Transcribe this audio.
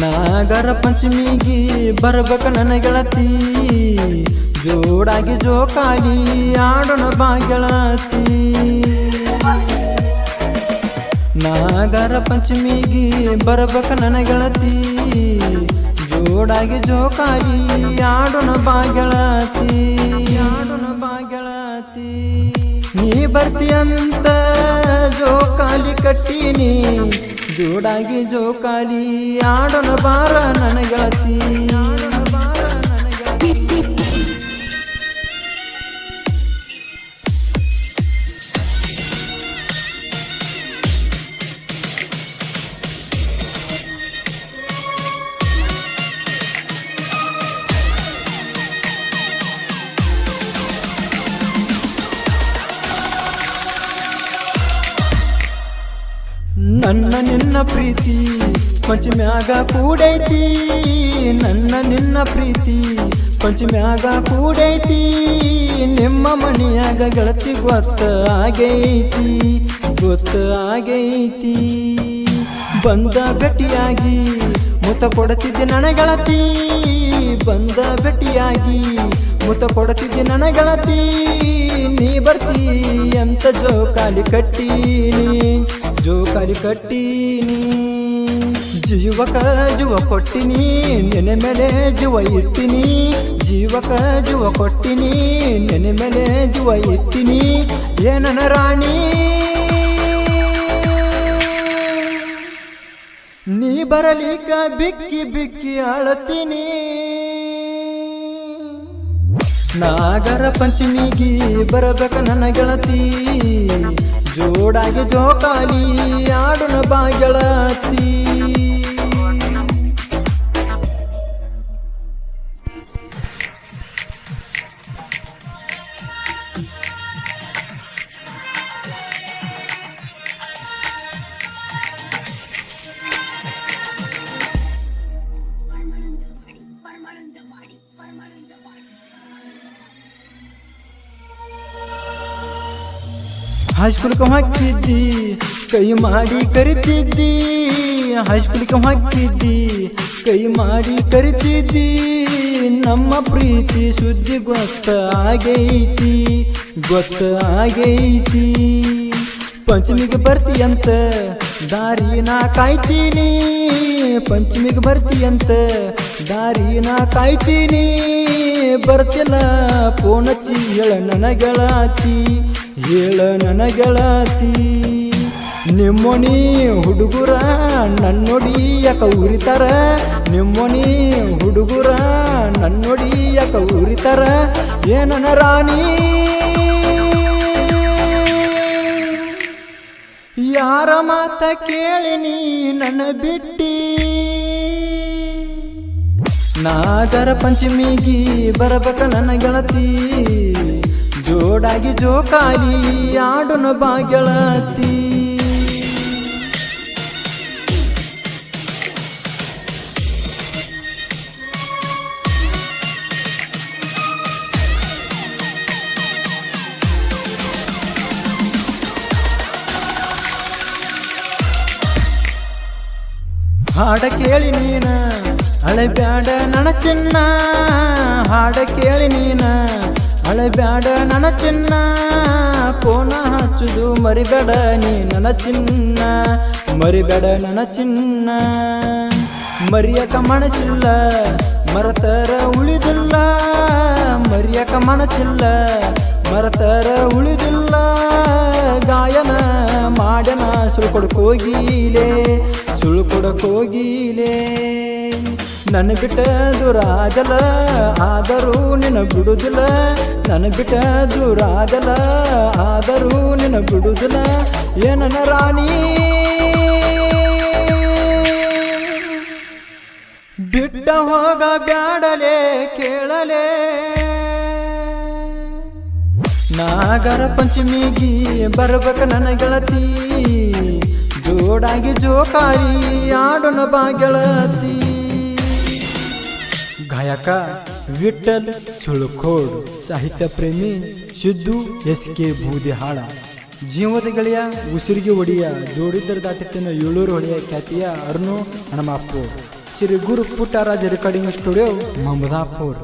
ನಾಗರ ಪಂಚಮಿಗೆ ಬರ್ಬೇಕು ನನ್ನ ಗೆಳತಿ. ಜೋಡಾಗಿ ಜೋಕಾಗಿ ಆಡೋಣ ಬಾ ಗೆಳತಿ ನಾಗರ ಪಂಚಮಿಗೆ ಬರ್ಬೇಕು ನನ್ನ ಗೆಳತಿ. ಜೋಡಾಗಿ ಜೋಕಾಗಿ ಆಡೋಣ ಬಾ ಗೆಳತಿ ಆಡೋಣ ಬಾ ಗೆಳತಿ ನೀ ಬರ್ತೀಯಂತ ಜೋಕಾಲಿ ಕಟ್ಟೀನಿ. ಜೋಡಾಗಿ ಜೋಕಾಲಿ ಆಡೋಣ ಬಾರ ನನ್ನ ನನ್ನ ನಿನ್ನ ಪ್ರೀತಿ ಪಂಚಮ್ಯಾಗ ಕೂಡೈತಿ. ನನ್ನ ನಿನ್ನ ಪ್ರೀತಿ ಪಂಚಮ್ಯಾಗ ಕೂಡೈತಿ. ನಿಮ್ಮ ಮನೆಯಾಗ ಗೆಳತಿ ಗೊತ್ತ ಆಗೈತಿ ಗೊತ್ತ ಆಗೈತಿ. ಬಂದ ಭೇಟಿಯಾಗಿ ಮುತ ಕೊಡತಿದ್ದೆ ನನ್ನ ಗೆಳತಿ, ಬಂದ ಭೇಟಿಯಾಗಿ ಮುತ ಕೊಡತಿದ್ದೆ ನನ್ನ ಗೆಳತಿ. ನೀ ಬರ್ತೀ ಅಂತ ಜೋಕಾಲಿ ಕಟ್ಟೀನಿ. ಜೋಕಾಲಿ ಕಟ್ಟೀನಿ ಜೀವಕ ಜುವ ಕೊಟ್ಟಿನಿ ನೆನೆ ಮೇಲೆ ಜೀವ ಇಟ್ಟಿನಿ ಜೀವಕ ಜುವ ಕೊಟ್ಟಿನಿ ನೆನೆ ಮೇಲೆ ಜುವ ಇಟ್ಟಿನಿ ಏನನ ರಾಣಿ. ನೀ ಬರಲಿಕ ಬಿಕ್ಕಿ ಬಿಕ್ಕಿ ಅಳತೀನಿ ನಾಗರ ಪಂಚಮಿಗೆ ಬರಬೇಕ ನನ್ನ ಗೆಳತಿ. ಜೋಡಾಗಿ ಜೋಕಾಲಿ ಆಡುನ ಬಾ ಹೈಸ್ಕೂಲ್ಗೆ ಹಾಕಿದ್ದಿ ಕೈ ಮಾಡಿ ಕರಿತಿದ್ದಿ. ಹೈಸ್ಕೂಲ್ಗೆ ಹಾಕಿದ್ದಿ ಕೈ ಮಾಡಿ ಕರಿತಿದ್ದಿ. ನಮ್ಮ ಪ್ರೀತಿ ಸುದ್ದಿ ಗೊತ್ತ ಆಗೈತಿ ಗೊತ್ತ ಆಗೈತಿ ಪಂಚಮಿಗೆ ಬರ್ತೀಯಂತ, ದಾರಿ ನಾ ಕಾಯ್ತೀನಿ. ಪಂಚಮಿಗೆ ಬರ್ತೀಯಂತ, ದಾರಿ ನಾ ಕಾಯ್ತೀನಿ. ಬರ್ತಿಲ್ಲ ಫೋನ್ ಹಚ್ಚಿ ಹೇಳ ನನ್ನ ಗೆಳತಿ ಹೇಳ ನನ್ನ ಗೆಳತಿ ನಿಮ್ಮೊನಿ ಹುಡುಗುರ ನನ್ನೊಡಿ ಯಾಕ ಉರಿತಾರ ನಿಮ್ಮೊನಿ ಹುಡುಗುರ ನನ್ನೊಡಿ ಯಾಕ ಉರಿತಾರ. ಏನನ ರಾಣಿ? ಯಾರ ಮಾತ ಕೇಳಿ ನೀ ನನ್ನ ಬಿಟ್ಟಿ? ನಾಗರ ಪಂಚಮಿಗಿ ಬರಬೇಕ ನನ್ನ ಗೆಳತಿ. ಜೋಡಾಗಿ ಜೋಕಾಲಿ ಆಡುನ ಬಾಗಳತಿ ಹಾಡ ಕೇಳಿ ನೀನ ಹಳೆ ಬ್ಯಾಡ ನನ ಚಿನ್ನ. ಹಾಡ ಕೇಳಿ ನೀನ ಅಳಬ್ಯಾಡ ನನ್ನ ಚಿನ್ನ ಫೋನ ಹಚ್ಚುದು ಮರಿಬೇಡ ನೀ ನನ್ನ ಚಿನ್ನ, ಮರಿಬೇಡ ನನ್ನ ಚಿನ್ನ. ಮರಿಯಕ ಮನಸ್ಸಿಲ್ಲ, ಮರತರ ಉಳಿದಿಲ್ಲ. ಮರಿಯಕ ಮನಸ್ಸಿಲ್ಲ, ಮರತರ ಉಳಿದಿಲ್ಲ. ಗಾಯನ ಮಾಡನ ಸುಳ್ಕೊಡಕ್ ಹೋಗಿಲೇ ಸುಳ್ಕೊಡಕ್ ಹೋಗಿಲೇ ನನ್ನ ಬಿಟ್ಟ ದುರಾದಲ ಆದರೂ ನಿನ್ನ ಬಿಡುದಿಲ್ಲ. ನನ್ನ ಬಿಟ್ಟ ದುರಾದಲ ಆದರೂ ನಿನ್ನ ಬಿಡುದಿಲ್ಲ. ಏನನ ರಾಣಿ, ಬಿಟ್ಟ ಹೋಗ ಬ್ಯಾಡಲೆ, ಕೇಳಲೆ. ನಾಗರ ಪಂಚಮಿಗೆ ಬರ್ಬೇಕ ನನ್ನ ಗೆಳತಿ. ಜೋಡಾಗಿ ಜೋಕಾರಿ ಆಡೋಣ ಬಾ ಗೆಳತಿ. ಗಾಯಕ ವಿಠಲ್ ಸುಳುಖೋಡ್ ಸಾಹಿತ್ಯ ಪ್ರೇಮಿ ಸಿದ್ದು ಎಸ್ ಕೆ ಬೂದಿಹಾಳ. ಜೀವದ ಗೆಳೆಯ ಉಸಿರಿಗೆ ಒಡಿಯ ಜೋಡಿದ್ದರ ದಾಟಿತಿನ ಏಳೂರು ಹೊಳೆಯ ಖ್ಯಾತಿಯ ಅರ್ನು ಹಣಮಾಪುರ್ ಶ್ರೀ ಗುರು ಪುಟ್ಟರಾಜ ರೆಕಾರ್ಡಿಂಗ್ ಸ್ಟುಡಿಯೋ ಮಮದಾಪುರ್